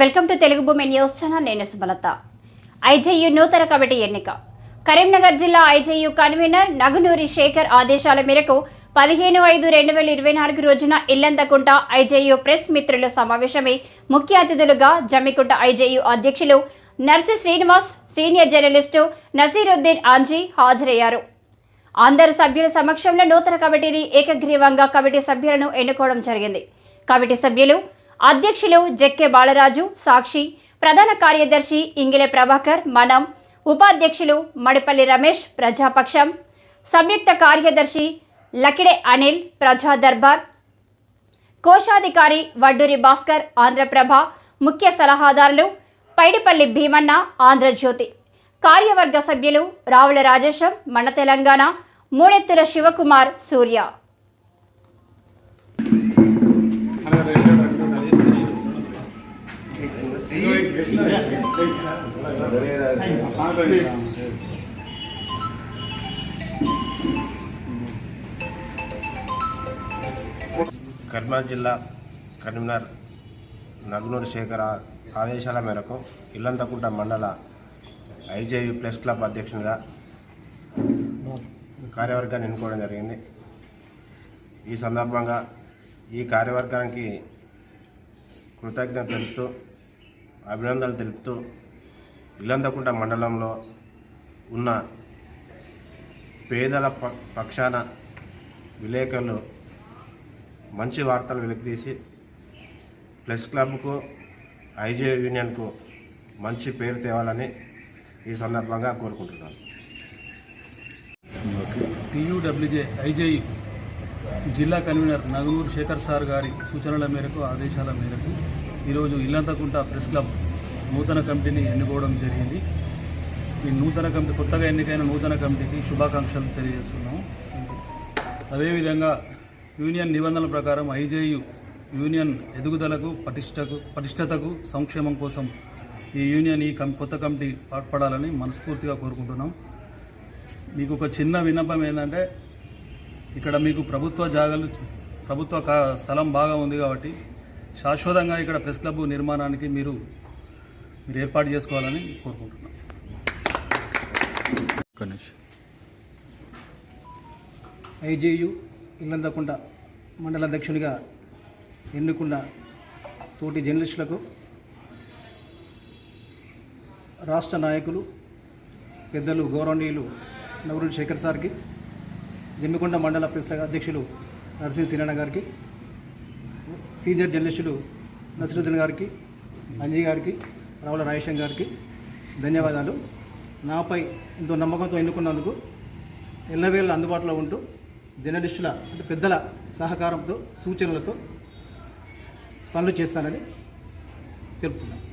Welcome to Telugu భూమి news channel. నేను Sumalatha. IJU నూతన కమిటీ ఎన్నిక. కరీంనగర్ జిల్లా ఐజేయు కన్వీనర్ నగునూరి శేఖర్ ఆదేశాల మేరకు పదిహేను ఐదు రెండు వేల ఇరవై నాలుగు రోజున ఇల్లందకుంట ఐజేయు ప్రెస్ మిత్రుల సమావేశమై ముఖ్య అతిథులుగా జమ్మికుంట ఐజేయు అధ్యక్షులు నర్సి శ్రీనివాస్ సీనియర్ జర్నలిస్టు నసీరుద్దీన్ ఆంజీ హాజరయ్యారు. అందరు సభ్యుల సమక్షంలో నూతన కమిటీని ఏకగ్రీవంగా కమిటీ సభ్యులను ఎన్నుకోవడం జరిగింది. కమిటీ సభ్యులు అధ్యక్షులు జెక్కె బాలరాజు సాక్షి ప్రధాన కార్యదర్శి ఇంగిలే ప్రభాకర్ మనం ఉపాధ్యక్షులు మడిపల్లి రమేష్ ప్రజాపక్షం సంయుక్త కార్యదర్శి లకిడే అనిల్ ప్రజా దర్బార్ కోశాధికారి వడ్డూరి భాస్కర్ ఆంధ్రప్రభ ముఖ్య సలహాదారులు పైడిపల్లి భీమన్న ఆంధ్రజ్యోతి. కార్యవర్గ సభ్యులు రావుల రాజేశం మన తెలంగాణ మూడెత్తుల శివకుమార్ సూర్య. కర్నూలు జిల్లా కరీంనగర్ నగ్నూరు శేఖర ఆదేశాల మేరకు ఇల్లంతకుంట మండల ఐజేయు ప్రెస్ క్లబ్ అధ్యక్షునిగా కార్యవర్గాన్ని ఎన్నుకోవడం జరిగింది. ఈ సందర్భంగా ఈ కార్యవర్గానికి కృతజ్ఞత తెలుపుతూ అభినందనలు తెలుపుతూ ఇల్లందకుంట మండలంలో ఉన్న పేదల ప- పక్షాన విలేకరులు మంచి వార్తలు వెలికితీసి ప్రెస్ క్లబ్కు ఐజే యూనియన్కు మంచి పేరు తేవాలని ఈ సందర్భంగా కోరుకుంటున్నాను. టీయూడబ్ల్యూజే ఐజేఈ జిల్లా కన్వీనర్ నగనూరు శేఖర్ సార్ గారి సూచనల మేరకు ఆదేశాల మేరకు ఈరోజు ఇల్లంతకుంట ప్రెస్ క్లబ్ నూతన కమిటీని ఎన్నుకోవడం జరిగింది. ఈ నూతన కమిటీ కొత్తగా ఎన్నికైన నూతన కమిటీకి శుభాకాంక్షలు తెలియజేస్తున్నాము. అదేవిధంగా యూనియన్ నిబంధనల ప్రకారం ఐజేయు యూనియన్ ఎదుగుదలకు పటిష్టకు పటిష్టతకు సంక్షేమం కోసం ఈ యూనియన్ ఈ కొత్త కమిటీ పాటుపడాలని మనస్ఫూర్తిగా కోరుకుంటున్నాం. మీకు ఒక చిన్న విన్నపం ఏంటంటే ఇక్కడ మీకు ప్రభుత్వ జాగాలు ప్రభుత్వ కా- స్థలం బాగా ఉంది కాబట్టి శాశ్వతంగా ఇక్కడ ప్రెస్ క్లబ్ నిర్మాణానికి మీరు మీరు ఏర్పాటు చేసుకోవాలని కోరుకుంటున్నాం. గణేష్. ఐజేయు ఇల్లందకుంట మండల అధ్యక్షునిగా ఎన్నుకున్న తోటి జర్నలిస్టులకు రాష్ట్ర నాయకులు పెద్దలు గౌరవనీయులు నవరుడు శేఖర్ సార్కి జమ్మికొండ మండల ప్రెస్ అధ్యక్షులు నరసింహ సిరణ గారికి సీనియర్ జర్నలిస్టులు నసరుద్దీన్ గారికి అంజయ్ గారికి రావుల రాజేశం గారికి ధన్యవాదాలు. నాపై ఎంతో నమ్మకంతో ఎన్నుకున్నందుకు ఎల్లవేళ అందుబాటులో ఉంటూ జర్నలిస్టుల అంటే పెద్దల సహకారంతో సూచనలతో పనులు చేస్తానని తెలుపుతున్నాను.